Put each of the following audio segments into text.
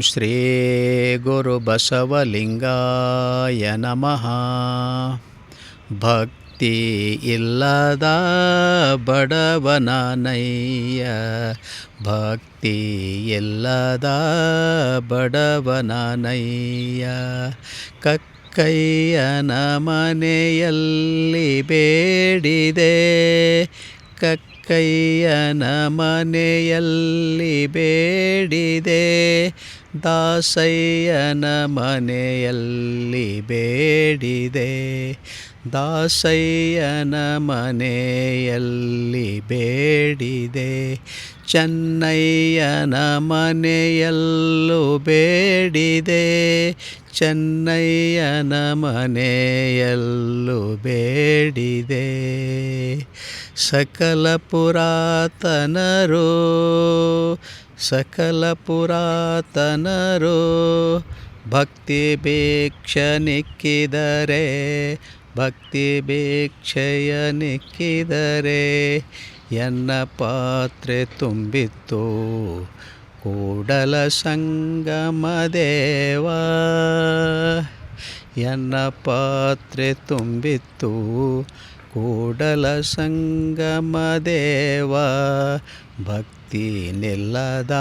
ಶ್ರೀ ಗುರು ಬಸವಲಿಂಗಾಯ ನಮಃ. ಭಕ್ತಿ ಇಲ್ಲದ ಬಡವನನಯ್ಯ ಭಕ್ತಿ ಇಲ್ಲದ ಬಡವನನಯ್ಯ ಕಕ್ಕಯ್ಯನ ಮನೆಯಲ್ಲಿ ಬೇಡಿದೆ, ಕಕ್ಕಯ್ಯನ ಮನೆಯಲ್ಲಿ ಬೇಡಿದೆ ದಾಸಯ್ಯನ ಮನೆಯಲ್ಲಿ ಬೇಡಿದೆ. ದಾಸಯ್ಯನ ಮನೆಯಲ್ಲಿ ಬೇಡಿದೆ. ಚೆನ್ನಯ್ಯನ ಮನೆಯಲ್ಲೂ ಬೇಡಿದೆ. ಚೆನ್ನಯ್ಯನ ಮನೆಯಲ್ಲೂ ಬೇಡಿದೆ. ಸಕಲ ಪುರಾತನರು ಸಕಲ ಪುರಾತನರು ಭಕ್ತಿ ಭಿಕ್ಷನಿಕ್ಕಿದರೆ ಭಕ್ತಿ ಭಿಕ್ಷೆಯ ನಿಕ್ಕಿದರೆ, ಎನ್ನ ಪಾತ್ರೆ ತುಂಬಿತ್ತು ಕೂಡಲ ಸಂಗಮ ದೇವ ಎನ್ನ ಪಾತ್ರೆ ತುಂಬಿತ್ತು ಕೂಡಲ ಸಂಗಮ ದೇವ, ಭಕ್ತಿ ನಿಲ್ಲದ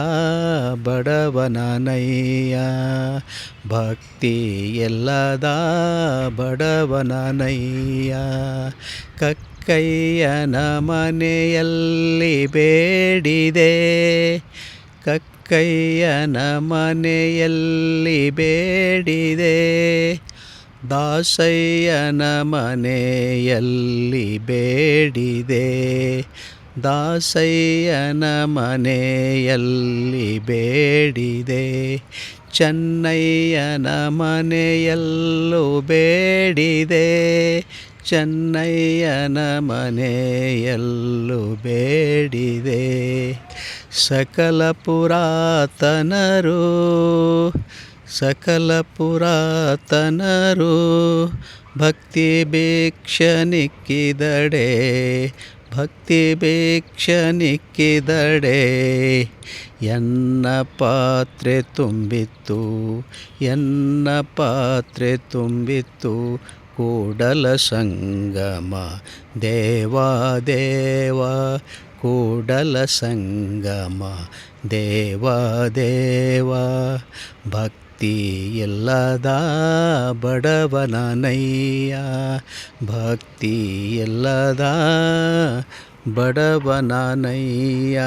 ಬಡವನನಯ್ಯ ಭಕ್ತಿ ಎಲ್ಲದ ಬಡವನನಯ್ಯ ಕಕ್ಕಯ್ಯನ ಮನೆಯಲ್ಲಿ ಬೇಡಿದೆ, ಕಕ್ಕಯ್ಯನ ಮನೆಯಲ್ಲಿ ಬೇಡಿದೆ. ದಾಸಯ್ಯನ ಮನೆಯಲ್ಲಿ ಬೇಡಿದೆ. ದಾಸಯ್ಯನ ಮನೆಯಲ್ಲಿ ಬೇಡಿದೆ. ಚೆನ್ನಯ್ಯನ ಮನೆಯಲ್ಲೂ ಬೇಡಿದೆ. ಚೆನ್ನಯ್ಯನ ಮನೆಯಲ್ಲೂ ಬೇಡಿದೆ. ಸಕಲ ಪುರಾತನರು ಸಕಲ ಪುರಾತನರು ಭಕ್ತಿ ಭಿಕ್ಷನಿಕ್ಕಿದಡೆ ಭಕ್ತಿ ಭಿಕ್ಷನಿಕ್ಕಿದಡೆ ಎನ್ನ ಪಾತ್ರೆ ತುಂಬಿತ್ತು, ಎನ್ನ ಪಾತ್ರೆ ತುಂಬಿತ್ತು, ಕೂಡಲ ಸಂಗಮ. ದೇವಾ, ದೇವ, ಕೂಡಲ ಸಂಗಮ. ದೇವ ದೇವ ಭಕ್ತಿ ಎಲ್ಲದ ಬಡವನನಯ್ಯ ಭಕ್ತಿ ಎಲ್ಲದ ಬಡವನನಯ್ಯ